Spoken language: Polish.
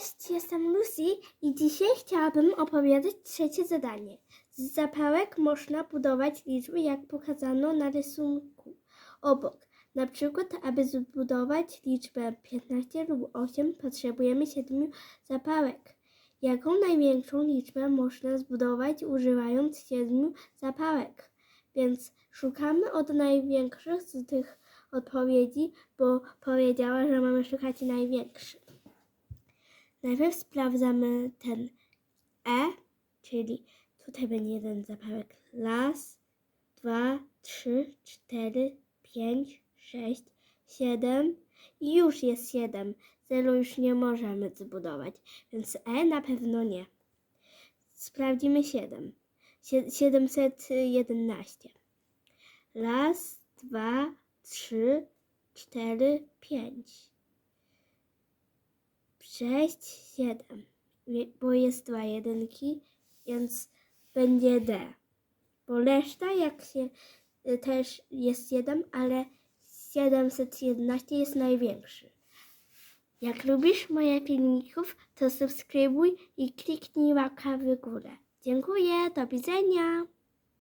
Cześć, jestem Lucy i dzisiaj chciałabym opowiedzieć trzecie zadanie. Z zapałek można budować liczby, jak pokazano na rysunku obok. Na przykład, aby zbudować liczbę 15 lub 8, potrzebujemy 7 zapałek. Jaką największą liczbę można zbudować używając 7 zapałek? Więc szukamy od największych z tych odpowiedzi, bo powiedziała, że mamy szukać największych. Najpierw sprawdzamy ten E, czyli tutaj będzie jeden zapałek. Raz, dwa, trzy, cztery, pięć, sześć, siedem i już jest siedem. Zero już nie możemy zbudować, więc E na pewno nie. Sprawdzimy siedem. Sie- 711. Raz, dwa, trzy, cztery, pięć. 6, 7, bo jest dwa jedynki, więc będzie D. Bo reszta jak się y, też jest 7, ale 711 jest największy. Jak lubisz moje filmików, to subskrybuj i kliknij łapkę w górę. Dziękuję, do widzenia.